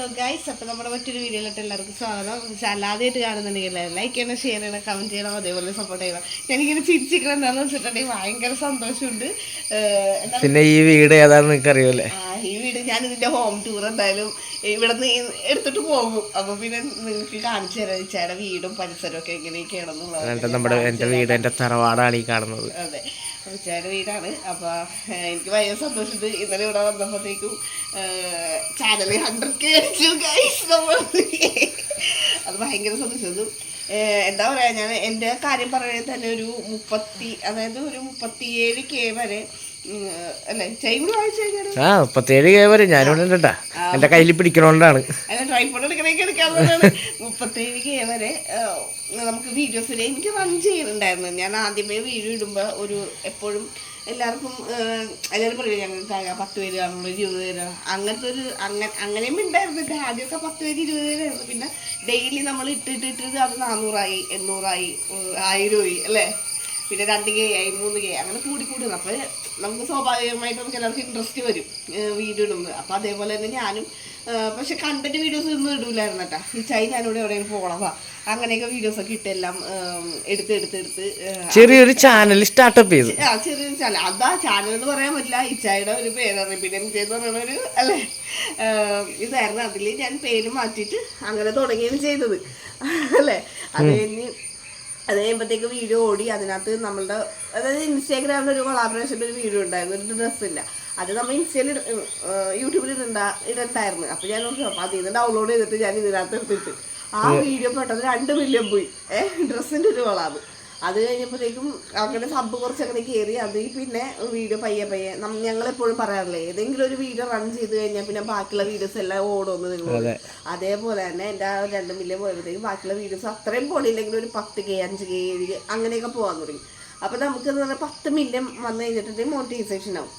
Hello guys അപ്പോൾ നമ്മുടെ മറ്റൊരു വീഡിയോയിലോട്ട് എല്ലാവർക്കും സ്വാഗതം. അല്ലാതെയായിട്ട് കാണുന്നുണ്ടെങ്കിൽ ലൈക്ക് ചെയ്യണം ഷെയർ ചെയ്യണം കമന്റ് ചെയ്യണം അതേപോലെ സപ്പോർട്ട് ചെയ്യണം. ഞാനിങ്ങനെ ചിരിച്ചിരിക്കണം എന്താണെന്ന് വെച്ചിട്ടുണ്ടെങ്കിൽ ഭയങ്കര സന്തോഷമുണ്ട്. പിന്നെ ഈ വീട് ഏതാണെന്ന് നിങ്ങൾക്ക് അറിയൂലേ ആ, ഈ വീട് ഞാൻ ഇതിന്റെ ഹോം ടൂർ എന്തായാലും ഇവിടെ നിന്ന് എടുത്തിട്ട് പോകും. അപ്പോൾ പിന്നെ നിങ്ങൾക്ക് കാണിച്ചു തരാം ചേട്ടാ വീടും പരിസരമൊക്കെ എങ്ങനെയൊക്കെയാണെന്നുള്ളത്. നമ്മുടെ എന്റെ വീട് എന്റെ തറവാടാണ് ഈ കാണുന്നത്. അതെ. ഉച്ചയുടെ വീടാണ്. അപ്പോൾ എനിക്ക് ഭയങ്കര സന്തോഷമുണ്ട്. ഇന്നലെ ഇവിടെ വന്നപ്പോഴത്തേക്കും ചാനൽ ഹൺഡ്രഡ് കെ ഗൈസ് നമ്മൾ അത് ഭയങ്കര സന്തോഷം എന്താ പറയുക ഞാൻ എന്റെ കാര്യം പറയുന്നത് തന്നെ ഒരു മുപ്പത്തി അതായത് ഒരു മുപ്പത്തിയേഴ് കെ വരെ ആ മുപ്പത്തേഴ് കേ വരെ ഞാനിവിടെ ഉണ്ട് എന്റെ കയ്യിൽ പിടിക്കണോണ്ടാണ്. മുപ്പത്തേഴ് കെ വരെ നമുക്ക് വീഡിയോസിൽ എനിക്ക് റൺ ചെയ്യുന്നുണ്ടായിരുന്നു ഞാൻ ആദ്യമേ വീഡിയോ ഇടുമ്പോൾ ഒരു എപ്പോഴും എല്ലാവർക്കും എല്ലാവരും പറയും ഞങ്ങൾക്ക് പത്ത് പേര് കാണുള്ളൂ ഇരുപത് പേര്. അങ്ങനത്തെ ഒരു അങ്ങനെ അങ്ങനെയും ഉണ്ടായിരുന്നില്ല ആദ്യമൊക്കെ പത്ത് പേര് ഇരുപത് പേരായിരുന്നു പിന്നെ ഡെയിലി നമ്മൾ ഇട്ടിട്ട് ഇട്ടിട്ട് അത് നാനൂറായി എണ്ണൂറായി ആയിരമായി അല്ലേ? പിന്നെ രണ്ട് കെ ആയി മൂന്ന് കെ അങ്ങനെ കൂടി കൂടി അപ്പോൾ നമുക്ക് സ്വാഭാവികമായിട്ട് നമുക്ക് എല്ലാവർക്കും ഇൻട്രസ്റ്റ് വരും വീഡിയോ ഇടുന്നത്. അപ്പോൾ അതേപോലെ തന്നെ ഞാനും പക്ഷെ കണ്ടന്റ് വീഡിയോസ് ഒന്നും ഇടൂലായിരുന്നു കേട്ടോ. ഈ ചൈ ഞാനിവിടെ എവിടെയെങ്കിലും പോകണതാ അങ്ങനെയൊക്കെ വീഡിയോസ് ഒക്കെ ഇട്ടെല്ലാം ഏഹ് എടുത്ത് എടുത്ത് എടുത്ത് ചെറിയൊരു ചാനൽ സ്റ്റാർട്ടപ്പ് ചെയ്തു. ആ ചെറിയൊരു ചാനൽ അതാ ചാനൽ എന്ന് പറയാൻ പറ്റില്ല. ഇച്ചായുടെ ഒരു പേരാണ്. പിന്നെ എന്ന് പറയുന്ന ഒരു അല്ലേ ഇതായിരുന്നു. അതിൽ ഞാൻ പേര് മാറ്റിയിട്ട് അങ്ങനെ തുടങ്ങിയാണ് ചെയ്തത്. അല്ലേ? അത് കഴിഞ്ഞ് അത് കഴിയുമ്പോഴത്തേക്ക് വീഡിയോ ഓടി അതിനകത്ത് നമ്മളുടെ അതായത് ഇൻസ്റ്റാഗ്രാമിൽ ഒരു കൊളാബറേഷന്റെ ഒരു വീഡിയോ ഉണ്ടായിരുന്നു. ഒരു ഡ്രസ്സില്ല അത് നമ്മൾ ഇൻസ്റ്റയിൽ യൂട്യൂബിൽ ഇടണ്ട ഇടണ്ടായിരുന്നു. അപ്പോൾ ഞാൻ നോക്കി അപ്പോൾ അതിൽ നിന്ന് ഡൗൺലോഡ് ചെയ്തിട്ട് ഞാൻ ഇതിനകത്ത് എടുത്തിട്ട്. ആ വീഡിയോ പെട്ടെന്ന് രണ്ട് മില്യൺ പോയി. ഏഹ് ഡ്രസ്സിന്റെ ഒരു കൊളാബ് അത് കഴിഞ്ഞപ്പോഴത്തേക്കും അങ്ങനെ സബ് കുറച്ച് അങ്ങനെ കയറി അത് പിന്നെ വീഡിയോ പയ്യെ പയ്യെ ഞങ്ങൾ എപ്പോഴും പറയാറില്ലേ ഏതെങ്കിലും ഒരു വീഡിയോ റൺ ചെയ്ത് കഴിഞ്ഞാൽ പിന്നെ ബാക്കിയുള്ള വീഡിയോസ് എല്ലാം ഓടുമെന്ന് നിങ്ങൾ അതേപോലെ തന്നെ എന്റെ ആ രണ്ട് മില്യൺ പോയപ്പോഴത്തേക്കും ബാക്കിയുള്ള വീഡിയോസ് അത്രയും പോണില്ലെങ്കിൽ ഒരു പത്ത് കെ അഞ്ച് കെ ഏഴ് അങ്ങനെയൊക്കെ പോകാൻ തുടങ്ങി. അപ്പോൾ നമുക്ക് പറഞ്ഞാൽ പത്ത് മില്യൺ വന്നു കഴിഞ്ഞിട്ടുണ്ടെങ്കിൽ മോണിറ്റൈസേഷൻ ആവും.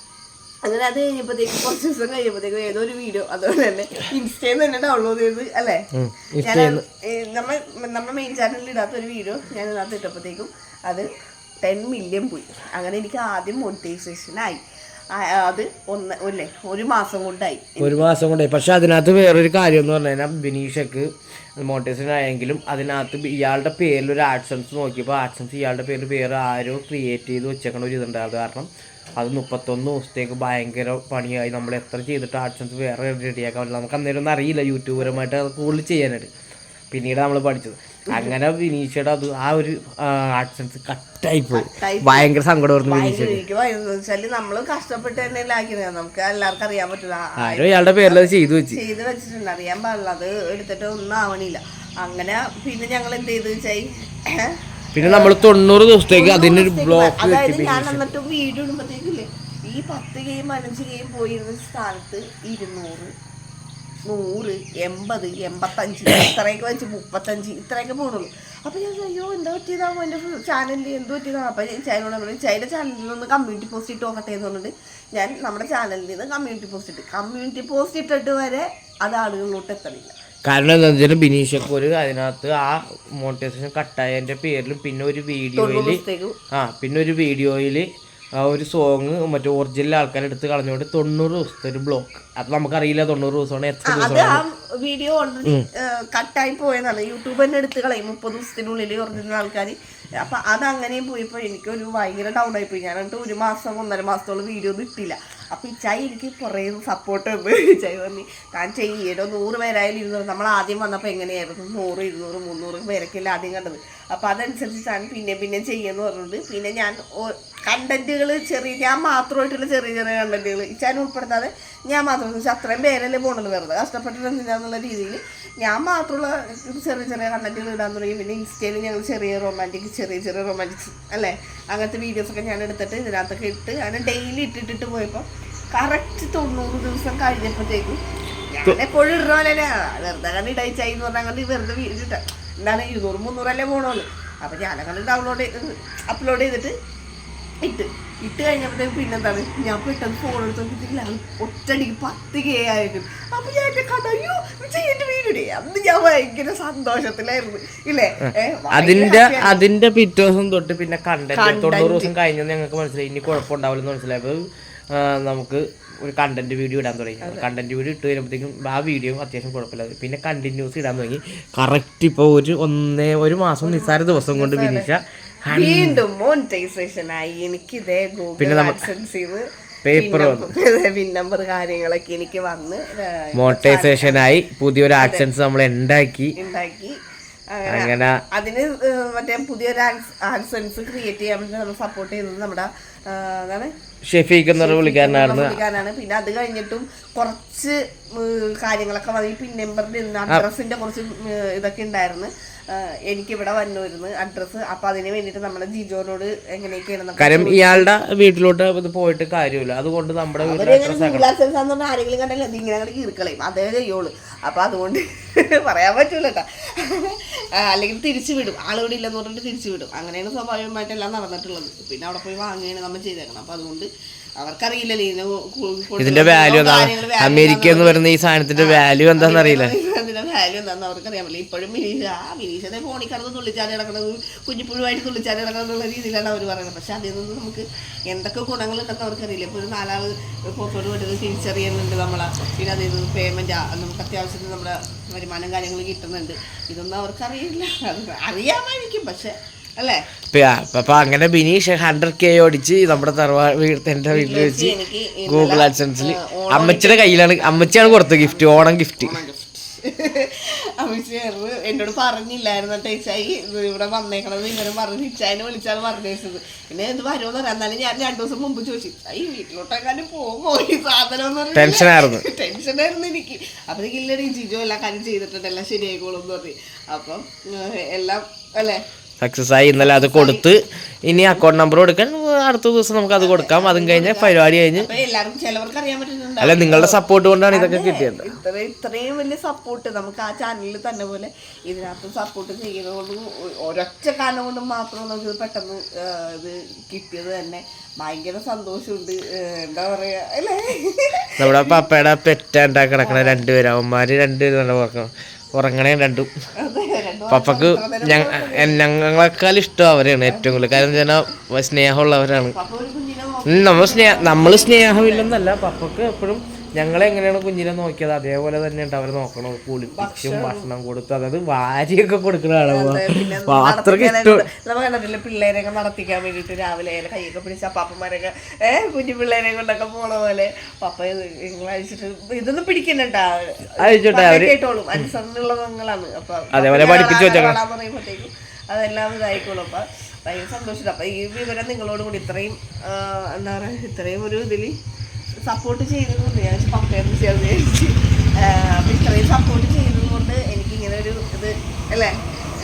അങ്ങനെ അത് കഴിഞ്ഞപ്പോഴത്തേക്ക് കുറച്ച് ദിവസം കഴിഞ്ഞപ്പോഴത്തേക്ക് ഏതോ ഒരു വീഡിയോ അതുപോലെ തന്നെ ഇൻസ്റ്റയിൽ തന്നെ ഡൗൺലോഡ് ചെയ്ത് അല്ലേ? ഞാൻ നമ്മൾ നമ്മുടെ മെയിൻ ചാനലിൽ ഇടാത്ത ഒരു വീഡിയോ ഞാൻ ഇതിനകത്ത് ഇട്ടപ്പോഴത്തേക്കും അത് ടെൻ മില്യൺ പോയി. അങ്ങനെ എനിക്ക് ആദ്യം മോണിറ്റൈസേഷൻ ആയി. അത് ഒന്ന് അല്ലേ ഒരു മാസം കൊണ്ടായി. ഒരു മാസം കൊണ്ടായി. പക്ഷെ അതിനകത്ത് വേറൊരു കാര്യം എന്ന് പറഞ്ഞു കഴിഞ്ഞാൽ ബിനീഷക്ക് മോണിറ്റൈസേഷൻ ആയെങ്കിലും അതിനകത്ത് ഇയാളുടെ പേരിൽ ഒരു ആഡ്സൻസ് നോക്കിയപ്പോൾ ആഡ്സൻസ് ഇയാളുടെ പേരിൽ വേറെ ആരോ ക്രിയേറ്റ് ചെയ്ത് വെച്ചേക്കണ ഒരു ഇതുണ്ടായത് കാരണം അത് മുപ്പത്തൊന്ന് ദിവസത്തേക്ക് ഭയങ്കര പണിയായി. നമ്മൾ എത്ര ചെയ്തിട്ട് ആഡ്സൻസ് വേറെ റെഡിയാക്കാൻ പറ്റില്ല. നമുക്ക് അന്നേരം ഒന്നും അറിയില്ല യൂട്യൂബറുമായിട്ട് അത് കൂടുതൽ ചെയ്യാനായിട്ട്. പിന്നീട് നമ്മൾ പഠിച്ചത്. അങ്ങനെ വിനീഷയുടെ അത് ആ ഒരു ആഡ്സൻസ് കട്ടായി പോയി ഭയങ്കര സങ്കടമായിരുന്നു വിനീഷ് നമ്മൾ കഷ്ടപ്പെട്ട് തന്നെ നമുക്ക് എല്ലാവർക്കും അറിയാൻ പറ്റില്ല ആരും ഇയാളുടെ പേരിൽ അത് ചെയ്തു വെച്ച്. ചെയ്തു വെച്ചിട്ടുണ്ട്. അറിയാൻ പാടില്ല. അത് എടുത്തിട്ട് ഒന്നും ആവണില്ല. അങ്ങനെ പിന്നെ ഞങ്ങൾ എന്ത് ചെയ്തു വെച്ചാൽ പിന്നെ നമ്മൾ തൊണ്ണൂറ് ദിവസത്തേക്ക് അതിനൊരു ബ്ലോക്ക് അതായത് ഞാൻ എന്നിട്ട് വീഡിയോ ഇടുമ്പോഴത്തേക്കില്ലേ ഈ പത്ത് ഗെയിം അഞ്ച് ഗെയിം പോയിരുന്ന സ്ഥാനത്ത് ഇരുന്നൂറ് നൂറ് എൺപത് എൺപത്തഞ്ച് ഇത്രയൊക്കെ വെച്ച് മുപ്പത്തഞ്ച് ഇത്രയൊക്കെ പോകണുള്ളൂ അപ്പോൾ ഞാൻ അയ്യോ എന്താ പറ്റിയതാവും എന്റെ ചാനലിൽ എന്ത് പറ്റിയതാണ് അപ്പോൾ ചൈനോട് പറഞ്ഞു ചൈന ചാനലിൽ നിന്ന് കമ്മ്യൂണിറ്റി പോസ്റ്റ് ഇട്ട് നോക്കട്ടെ എന്ന് പറഞ്ഞിട്ട് ഞാൻ നമ്മുടെ ചാനലിൽ നിന്ന് കമ്മ്യൂണിറ്റി പോസ്റ്റ് ഇട്ട്. കമ്മ്യൂണിറ്റി പോസ്റ്റ് ഇട്ടിട്ട് വരെ അത് ആളുകളിലോട്ട് എത്തണില്ല. കാരണം എന്താ വെച്ചാൽ ബിനീഷക്ക് ഒരു അതിനകത്ത് ആ മോണിറ്റൈസേഷൻ കട്ടായതിന്റെ പേരിലും പിന്നെ ഒരു വീഡിയോയിൽ ദിവസത്തേക്ക്. ആ പിന്നെ ഒരു വീഡിയോയിൽ ആ ഒരു സോങ് മറ്റേ ഒറിജിനൽ ആൾക്കാർ എടുത്ത് കളഞ്ഞുകൊണ്ട് തൊണ്ണൂറ് ദിവസത്തെ ഒരു ബ്ലോക്ക് അത് നമുക്കറിയില്ല തൊണ്ണൂറ് ദിവസമാണ് എത്ര ദിവസം അത് ആ വീഡിയോ ഓൾറെഡി കട്ടായി പോയതാണ്. യൂട്യൂബ് തന്നെ എടുത്ത് കളയും. മുപ്പത് ദിവസത്തിനുള്ളിൽ ഒറിജിനൽ ആൾക്കാർ അപ്പൊ അത് അങ്ങനെയും പോയപ്പോ എനിക്കൊരു ഭയങ്കര ഡൗൺ ആയിപ്പോയി പോയി. ഞാൻ ഒരു മാസം ഒന്നര മാസത്തോളം വീഡിയോ ഒന്നും ഇട്ടില്ല. അപ്പൊ ചൈ എനിക്ക് കുറേ സപ്പോർട്ട് ചൈ പറഞ്ഞു താൻ ചെയ്യടോ നൂറ് പേരായാലും ഇരുന്നൂറ്. നമ്മൾ ആദ്യം വന്നപ്പോൾ എങ്ങനെയായിരുന്നു? നൂറ് ഇരുന്നൂറ് മുന്നൂറ് പേരൊക്കെയല്ലേ ആദ്യം കണ്ടത്. അപ്പൊ അതനുസരിച്ച് താൻ പിന്നെ പിന്നെ ചെയ്യുമെന്ന് പറഞ്ഞിട്ട് പിന്നെ ഞാൻ കണ്ടന്റുകൾ ചെറിയ ഞാൻ മാത്രമായിട്ടുള്ള ചെറിയ ചെറിയ കണ്ടന്റുകൾ ഇച്ചാൻ ഉൾപ്പെടുത്താതെ ഞാൻ മാത്രം വെച്ചാൽ അത്രയും പേരല്ലേ പോണത് വെറുതെ. കഷ്ടപ്പെട്ടിട്ടുണ്ടെന്നുള്ള രീതിയിൽ ഞാൻ മാത്രമുള്ള ചെറിയ ചെറിയ കണ്ടന്റുകൾ ഇടാൻ തുടങ്ങി. പിന്നെ ഇൻസ്റ്റയിൽ ഞങ്ങൾ ചെറിയ റൊമാന്റിക് ചെറിയ ചെറിയ റൊമാന്റിക്സ് അല്ലേ? അങ്ങനത്തെ വീഡിയോസൊക്കെ ഞാൻ എടുത്തിട്ട് ഇതിനകത്തൊക്കെ ഇട്ട് അങ്ങനെ ഡെയിലി ഇട്ടിട്ടിട്ട് പോയപ്പോൾ കറക്റ്റ് തൊണ്ണൂറ് ദിവസം കഴിഞ്ഞപ്പോഴത്തേക്കും ഞാൻ എപ്പോഴും ഇടുന്ന പോലെ വെറുതെ കണ്ട് ഇടയിച്ചായി എന്ന് പറഞ്ഞാൽ കണ്ട് വെറുതെ വീഡിയോ ഇട്ടാൽ എന്താണ് ഇരുന്നൂറ് മുന്നൂറല്ലേ പോകണമല്ലോ അപ്പോൾ ഞാനങ്ങനെ ഡൗൺലോഡ് ചെയ്ത് അപ്ലോഡ് ചെയ്തിട്ട് ഇട്ട്. ഇട്ട് കഴിഞ്ഞപ്പോഴത്തേക്ക് പിന്നെന്താണ്? ഞാൻ പെട്ടെന്ന് ഫോൺ എടുത്ത് നോക്കിയിട്ടില്ല ഒറ്റടിക്ക് പത്ത് കെ ആയിരുന്നു അപ്പൊ ഞാൻ എന്റെ കഥ അയ്യോ ചെയ്യേണ്ട വീഡിയോ അന്ന് ഞാൻ ഭയങ്കര സന്തോഷത്തിലായിരുന്നു. ഇല്ലേ? അതിന്റെ അതിന്റെ പിറ്റേ ദിവസം തൊട്ട് പിന്നെ കണ്ടന്റ് തൊണ്ണൂറ് ദിവസം കഴിഞ്ഞെന്ന് ഞങ്ങൾക്ക് മനസ്സിലായി. ഇനി കുഴപ്പമുണ്ടാവില്ലെന്ന് മനസ്സിലായപ്പോൾ നമുക്ക് ഒരു കണ്ടന്റ് വീഡിയോ ഇടാൻ തുടങ്ങി. കണ്ടന്റ് വീഡിയോ ഇട്ട് വരുമ്പോഴത്തേക്കും ആ വീഡിയോ അത്യാവശ്യം കുഴപ്പമില്ല. പിന്നെ കണ്ടിന്യൂസ് ഇടാൻ തുടങ്ങി. കറക്റ്റ് ഇപ്പോൾ ഒരു ഒന്നേ ഒരു മാസം നിസ്സാര ദിവസം കൊണ്ട് വിനിഷ വീണ്ടും മോണിറ്റൈസേഷൻ ആയി. എനിക്ക് ഇതേ ഗൂഗിൾ ആഡ്സൻസിന്ന് പേപ്പർ പിൻ നമ്പർ കാര്യങ്ങളൊക്കെ എനിക്ക് വന്ന് മോണിറ്റൈസേഷനായി പുതിയൊരു ആഡ്സൻസ് നമ്മൾ ഉണ്ടാക്കി. ഉണ്ടാക്കി. അങ്ങനെ അതിന് മറ്റേ പുതിയൊരു ആക്സൻസ് ക്രിയേറ്റ് ചെയ്യാൻ വേണ്ടി നമ്മൾ സപ്പോർട്ട് ചെയ്തത് നമ്മുടെ എന്താണ്? ഷെഫീഖ് എന്നൊരു പുള്ളിക്കാരനായിരുന്നു വിളിക്കാനാണ് പിന്നെ അത് കഴിഞ്ഞിട്ടും കുറച്ച് കാര്യങ്ങളൊക്കെ വന്നു പിൻ നമ്പറിൽ അഡ്രസ്സിന്റെ കുറച്ച് ഇതൊക്കെ ഉണ്ടായിരുന്നു. എനിക്കിവിടെ വന്നിരുന്നു അഡ്രസ്സ് അപ്പൊ അതിന് വേണ്ടിട്ട് നമ്മുടെ ജിജോനോട് എങ്ങനെയൊക്കെയാണ് കാര്യം ഇയാളുടെ വീട്ടിലോട്ട് ഇത് പോയിട്ട് കാര്യമില്ല. അതുകൊണ്ട് നമ്മുടെ ആരെങ്കിലും കണ്ടല്ലോ അത് ഇങ്ങനെ അങ്ങോട്ട് കീർക്കളയും അതേ ചെയ്യുള്ളൂ. അപ്പൊ അതുകൊണ്ട് പറയാൻ പറ്റൂല കേട്ടാ അല്ലെങ്കിൽ തിരിച്ചു വിടും. ആളുകൂടി ഇല്ലെന്ന് പറഞ്ഞിട്ട് തിരിച്ചു വിടും. അങ്ങനെയാണ് സ്വാഭാവികമായിട്ട് എല്ലാം നടന്നിട്ടുള്ളത്. പിന്നെ അവിടെ പോയി വാങ്ങുകയാണ് നമ്മൾ ചെയ്തേക്കണം അപ്പൊ അതുകൊണ്ട് അവർക്കറിയില്ലല്ലോ ഇതിന്റെ വാല്യൂ എന്താ? എന്താണ് അമേരിക്ക എന്ന് പറയുന്ന ഈ സാധനത്തിന്റെ വാല്യൂ എന്താണെന്ന് അറിയില്ല. അതിന്റെ വാല്യൂ എന്താണെന്ന് അവർക്കറിയാൻ പറ്റില്ല. ഇപ്പോഴും മിനീഷ ആ മിനീഷത്തെ ഫോണിൽ കിടന്ന് തുള്ളിച്ചാടി കിടക്കുന്നത് കുഞ്ഞിപ്പുഴുവായിട്ട് തുള്ളിച്ചാടി കിടക്കണം എന്നുള്ള രീതിയിലാണ് അവർ പറയുന്നത്. പക്ഷെ അതിൽ നിന്ന് നമുക്ക് എന്തൊക്കെ ഗുണങ്ങളുണ്ടെന്ന് അവർക്കറിയില്ല. ഇപ്പോൾ ഒരു നാലാൾ പുറത്തോട്ട് വിട്ടത് തിരിച്ചറിയുന്നുണ്ട് നമ്മളെ. പിന്നെ അതിൽ നിന്ന് പേയ്മെന്റ് നമുക്ക് അത്യാവശ്യത്തിന് നമ്മുടെ വരുമാനം കാര്യങ്ങൾ കിട്ടുന്നുണ്ട്. ഇതൊന്നും അവർക്കറിയില്ല. അറിയാമായിരിക്കും. പക്ഷെ അല്ലേ? അപ്പൊ അങ്ങനെ ബിനീഷ് ഹൺഡ്രഡ് കെ ഓടിച്ച് നമ്മുടെ തറവാ എന്റെ വീട്ടിൽ വെച്ച് ഗൂഗിൾ ആഡ്സൻസിൽ അമ്മച്ചിയുടെ കയ്യിലാണ് അമ്മച്ചിയാണ് കൊടുത്തത് ഗിഫ്റ്റ് ഓണം ഗിഫ്റ്റ് എന്നോട് പറഞ്ഞില്ലായിരുന്നു ടേച്ചായി ഇവിടെ വന്നേക്കണത് ഇങ്ങനെ പറഞ്ഞു ഇച്ചായനെ വിളിച്ചാൽ പറഞ്ഞേച്ചത്. പിന്നെ ഇത് വരുമെന്ന് പറയാം എന്നാലും ഞാൻ രണ്ടു ദിവസം മുമ്പ് ചോദിച്ചു ഈ വീട്ടിലോട്ടെങ്ങാനും പോകുമോ? ഈ സാധനം ടെൻഷനായിരുന്നു ടെൻഷനായിരുന്നു എനിക്ക്. അപ്പൊ ഇല്ലടി ജിജോ എല്ലാ കാര്യം ചെയ്തിട്ടുണ്ട് എല്ലാം ശരിയായിക്കോളും എന്ന് പറഞ്ഞു. അപ്പം എല്ലാം അല്ലേ? സക്സസ് ആയി ഇന്നലെ അത് കൊടുത്ത്. ഇനി അക്കൗണ്ട് നമ്പർ കൊടുക്കാൻ അടുത്ത ദിവസം നമുക്ക് അത് കൊടുക്കാം. അതും കഴിഞ്ഞ് പരിപാടി കഴിഞ്ഞ്. അല്ല നിങ്ങളുടെ സപ്പോർട്ട് കൊണ്ടാണ് ഇതൊക്കെ കിട്ടിയത്. ഇത്ര ഇത്രയും വലിയ സപ്പോർട്ട് നമുക്ക് ആ ചാനലിൽ തന്നെ പോലെ ഇതിനകത്ത് സപ്പോർട്ട് ചെയ്യുന്നതുകൊണ്ട് ഒരൊറ്റ കാരണം കൊണ്ട് മാത്രം നമുക്ക് പെട്ടെന്ന് ഇത് കിട്ടിയത് തന്നെ. ഭയങ്കര സന്തോഷമുണ്ട് എന്താ പറയാ അല്ലേ? നമ്മുടെ പപ്പയുടെ പെറ്റാണ്ടാ കിടക്കണ രണ്ടുപേരും. അവന്മാര് രണ്ടുപേരും ഉറങ്ങണം രണ്ടു. പപ്പക്ക് ഞങ്ങളെക്കാൾ ഇഷ്ടം അവരെയാണ് ഏറ്റവും കൂടുതൽ. കാരണം വെച്ചാൽ സ്നേഹമുള്ളവരാണ്. നമ്മൾ സ്നേഹ നമ്മൾ സ്നേഹമില്ലെന്നല്ല. പപ്പക്ക് എപ്പോഴും ഞങ്ങളെ എങ്ങനെയാണ് കുഞ്ഞിനെ നോക്കിയത്? അതേപോലെ തന്നെയുണ്ട്. അവരെ നോക്കണം. കുളിപ്പിച്ചും ഭക്ഷണം. കൊടുത്ത്. അതായത് വാരിയൊക്കെ കൊടുക്കുന്ന ആളാണ് അത്രയ്ക്ക് ഇഷ്ടം നമ്മൾ കണ്ടിട്ടില്ല? പിള്ളേരെയൊക്കെ നടത്തിക്കാൻ വേണ്ടിട്ട് രാവിലെ കൈയൊക്കെ പിടിച്ച പാപ്പന്മാരൊക്കെ ഏഹ് കുഞ്ഞു പിള്ളേരെ കൊണ്ടൊക്കെ പോണ പോലെ. പപ്പ അഴിച്ചിട്ട് ഇതൊന്നും അവർ കേട്ടോളും. അനുസരണമുള്ള നിങ്ങളാണ് അപ്പൊ അതേപോലെ പഠിപ്പിച്ചു. പറയുമ്പോഴത്തേക്കും അതെല്ലാം ഇതായിക്കോളും. അപ്പൊ ഭയങ്കര സന്തോഷം. അപ്പൊ ഈ വിവരം നിങ്ങളോട് കൂടി ഇത്രയും എന്താ പറയാ ഇത്രയും ഒരു ഇതിൽ സപ്പോർട്ട് ചെയ്തതുകൊണ്ട് ഞാൻ പപ്പയെന്ന് ചേർന്ന് വിചാരിച്ച്. ആ, ഇത്രയും സപ്പോർട്ട് ചെയ്തതുകൊണ്ട് എനിക്ക് ഇങ്ങനെ ഒരു ഇത് അല്ലേ?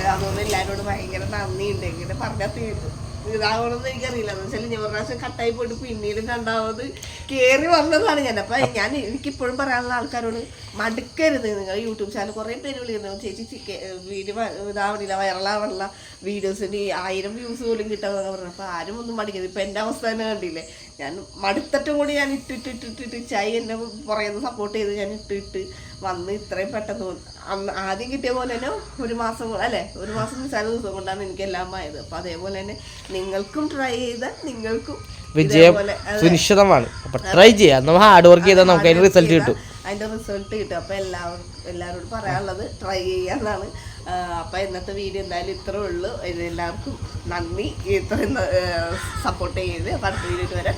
അതുകൊണ്ട് എല്ലാവരോടും ഭയങ്കര നന്ദിയുണ്ട്. ഇങ്ങനെ പറഞ്ഞാൽ തീരും. ഇതാവണമെന്ന് എനിക്കറിയില്ല. എന്ന് വെച്ചാൽ ഞാൻ പ്രാവശ്യം കട്ടായി പോയിട്ട് പിന്നീട് രണ്ടാമത് കയറി വന്നതാണ് ഞാൻ. അപ്പൊ ഞാൻ എനിക്കിപ്പോഴും പറയാനുള്ള ആൾക്കാരോട് മടുക്കരുത്. നിങ്ങൾ യൂട്യൂബ് ചാനൽ കുറേ പേര് വിളിക്കുന്നു ചേച്ചി ചിക്ക വീഡിയോ ഇതാവണില്ല വൈറലാവണില്ല. വീഡിയോസിന് ആയിരം വ്യൂസ് പോലും കിട്ടാന്നൊക്കെ പറഞ്ഞു. അപ്പൊ ആരും ഒന്നും മടിക്കരുത്. ഇപ്പൊ എന്റെ അവസ്ഥ തന്നെ കണ്ടില്ലേ? ഞാൻ മടുത്തിട്ടും കൂടി ഞാൻ ഇട്ടിട്ടിട്ടിട്ടിട്ട് ചായ എന്നെ പുറയുന്ന സപ്പോർട്ട് ചെയ്ത് ഞാൻ ഇട്ടിട്ട് വന്ന് ഇത്രയും പെട്ടെന്ന്. അന്ന് ആദ്യം കിട്ടിയ പോലെ തന്നെ ഒരു മാസം അല്ലേ? ഒരു മാസം ചില ദിവസം കൊണ്ടാണ് എനിക്ക് എല്ലാം ആയത്. അപ്പൊ അതേപോലെ തന്നെ നിങ്ങൾക്കും ട്രൈ ചെയ്താൽ നിങ്ങൾക്കും വിജയം. സുനിശ്ചിതമാണ്. അപ്പൊ ട്രൈ ചെയ്യാം. നമ്മൾ ഹാർഡ് വർക്ക് ചെയ്താൽ നമുക്ക് അതിന് റിസൾട്ട് കിട്ടും അതിന്റെ റിസൾട്ട് കിട്ടും. അപ്പൊ എല്ലാവർക്കും എല്ലാവരോടും പറയാനുള്ളത് ട്രൈ ചെയ്യാന്നാണ് ആ, അപ്പൊ ഇന്നത്തെ വീഡിയോ എന്തായാലും ഇത്രേ ഉള്ളൂ. എല്ലാവർക്കും നന്ദി. ഇത്രയും സപ്പോർട്ട് ചെയ്ത് അടുത്ത വീഡിയോ വരാം.